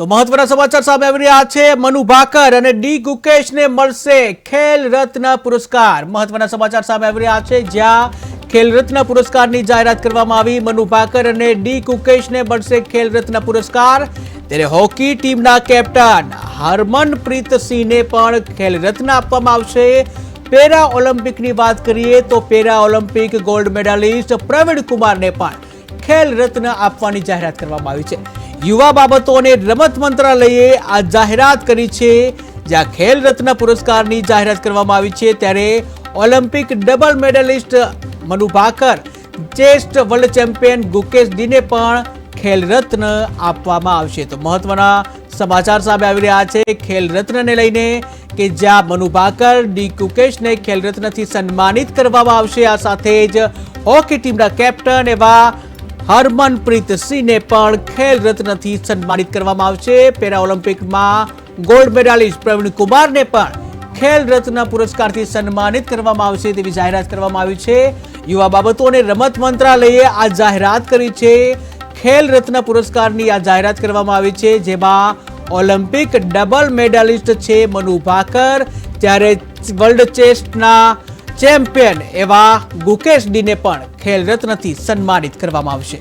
તો મહત્વના સમાચાર સામે આવી રહ્યા છે. મનુ ભાકર અને ડી ગુકેશને મળશે ખેલ રત્ન પુરસ્કાર. મહત્વના સમાચાર સામે આવી રહ્યા છે. જ્યાં ખેલ રત્ન પુરસ્કારની જાહેરાત કરવામાં આવી. મનુ ભાકર અને ડી ગુકેશને મળશે ખેલ રત્ન પુરસ્કાર. ત્યારે હોકી ટીમના કેપ્ટન હરમનપ્રીત સિંહને પણ ખેલ રત્ન આપવામાં આવશે. પેરા ઓલિમ્પિકની વાત કરીએ તો para Olympic gold medallist Pravin કુમારને પણ ખેલ રત્ન આપવાની જાહેરાત કરવામાં આવી છે. યુવા બાબતો અને રમત મંત્રાલયે આ જાહેરાત કરી છે. જ્યાં ખેલ રત્ન પુરસ્કારની જાહેરાત કરવામાં આવી છે. ત્યારે Olympic double medallist Manu Bhaker chess world champion Gukesh ડીને પણ ખેલ રત્ન આપવામાં આવશે. તો મહત્વના સમાચાર સામે આવી રહ્યા છે. ખેલ રત્નને લઈને કે જ્યાં મનુ ભાકર ડી કુકેશને ખેલ રત્નથી સન્માનિત કરવામાં આવશે. આ સાથે જ હોકી ટીમના કેપ્ટન એવા હરમનપ્રીત સિંહને પણ ખેલ રત્નથી સન્માનિત કરવામાં આવશે. પેરા ઓલિમ્પિકમાં ગોલ્ડ મેડાલિસ્ટ પ્રવીણ કુમારને પણ ખેલ રત્ન પુરસ્કારથી સન્માનિત કરવામાં આવશે તેવી જાહેરાત કરવામાં આવી છે. યુવા બાબતો અને રમત મંત્રાલયે આ જાહેરાત કરી છે. ખેલ રત્ન પુરસ્કારની આ જાહેરાત કરવામાં આવી છે, જેમાં ઓલિમ્પિક ડબલ મેડાલિસ્ટ છે મનુ ભાકર. ત્યારે વર્લ્ડ ચેસ્ટના ચેમ્પિયન એવા ગુકેશ ડીને પણ ખેલ રત્નથી સન્માનિત કરવામાં આવશે.